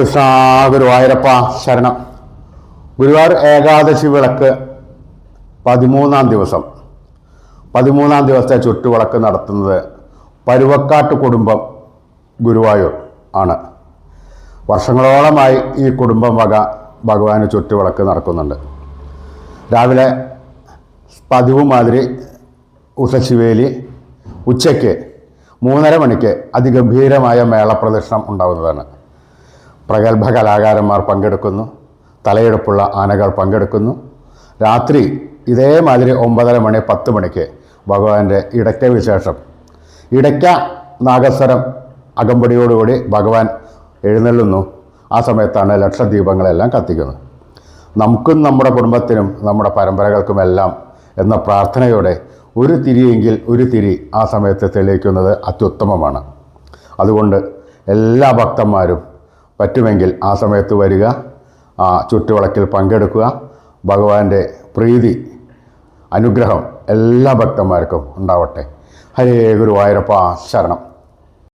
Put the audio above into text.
കൃഷ്ണ ഗുരുവായൂരപ്പ ശരണം. ഗുരുവായൂർ ഏകാദശി വിളക്ക് പതിമൂന്നാം ദിവസം. പതിമൂന്നാം ദിവസത്തെ ചുറ്റുവിളക്ക് നടത്തുന്നത് പരുവക്കാട്ട് കുടുംബം ഗുരുവായൂർ ആണ്. വർഷങ്ങളോളമായി ഈ കുടുംബം വക ഭഗവാന് ചുറ്റുവിളക്ക് നടക്കുന്നുണ്ട്. രാവിലെ പതിവ് മാതിരി ഉഷശിവേലി ഉച്ചയ്ക്ക് മൂന്നര മണിക്ക് അതിഗംഭീരമായ മേളപ്രദർശനം ഉണ്ടാവുന്നതാണ്. പ്രഗത്ഭ കലാകാരന്മാർ പങ്കെടുക്കുന്നു. തലയെടുപ്പുള്ള ആനകൾ പങ്കെടുക്കുന്നു. രാത്രി ഇതേമാതിരി ഒമ്പതര മണി പത്ത് മണിക്ക് ഭഗവാന്റെ ഇടയ്ക്ക വിശേഷം. ഇടയ്ക്ക നാഗസ്വരം അകമ്പടിയോടുകൂടി ഭഗവാൻ എഴുന്നള്ളുന്നു. ആ സമയത്താണ് ലക്ഷദ്വീപങ്ങളെല്ലാം കത്തിക്കുന്നത്. നമുക്കും നമ്മുടെ കുടുംബത്തിനും നമ്മുടെ പരമ്പരകൾക്കുമെല്ലാം എന്ന പ്രാർത്ഥനയോടെ ഒരു തിരിയെങ്കിൽ ഒരു തിരി ആ സമയത്ത് തെളിയിക്കുന്നത് അത്യുത്തമമാണ്. അതുകൊണ്ട് എല്ലാ ഭക്തന്മാരും പറ്റുമെങ്കിൽ ആ സമയത്ത് വരിക ആ ചുറ്റുവിളക്കിൽ പങ്കെടുക്കുക. ഭഗവാന്റെ പ്രീതി അനുഗ്രഹം എല്ലാ ഭക്തന്മാർക്കും ഉണ്ടാവട്ടെ. ഹരേ ഗുരുവായൂരപ്പ ശരണം.